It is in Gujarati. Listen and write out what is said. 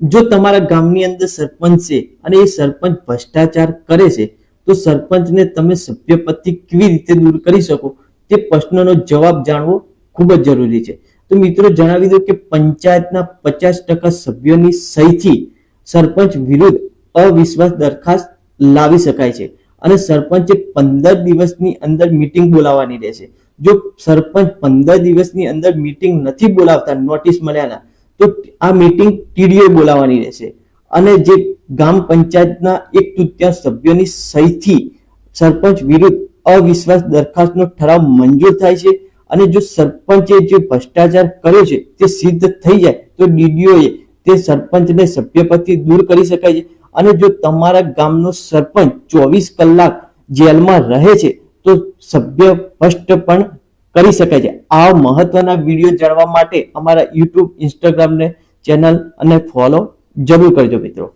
જો તમારા ગામની અંદર સરપંચ છે અને એ સરપંચ ભ્રષ્ટાચાર કરે છે, તો સરપંચને તમે સભ્યપદથી કેવી રીતે દૂર કરી શકો? તે પ્રશ્નનો જવાબ જાણવો ખૂબ જ જરૂરી છે. તો મિત્રો જણાવી દો કે પંચાયતના પચાસ ટકા સભ્યોની સહીથી સરપંચ વિરુદ્ધ અવિશ્વાસ દરખાસ્ત લાવી શકાય છે અને સરપંચે પંદર દિવસની અંદર મિટિંગ બોલાવવાની રહેશે. જો સરપંચ પંદર દિવસની અંદર મિટિંગ નથી બોલાવતા, નોટિસ મળ્યાના તો આ મીટિંગ ટીડીઓ બોલાવવાની રહેશે. અને જે ગ્રામ પંચાયતના એક તૃતીયાંશ સભ્યોની સહીથી સરપંચ વિરુદ્ધ અવિશ્વાસ દરખાસ્તનો ઠરાવ મંજૂર થાય છે અને જો સરપંચે જે ભ્રષ્ટાચાર કર્યો છે તે સિદ્ધ થઈ જાય, તો ડીડીઓએ તે સરપંચને સભ્યપદથી દૂર કરી શકાય છે. અને જો તમારા ગામનો સરપંચ ચોવીસ કલાક જેલમાં રહે છે, તો સભ્ય ભ્રષ્ટ પણ કરી શકે છે. આ મહત્વના વીડિયો જાણવા માટે અમારા યુટ્યુબ ઇન્સ્ટાગ્રામને ચેનલ અને ફોલો જરૂર કરજો મિત્રો.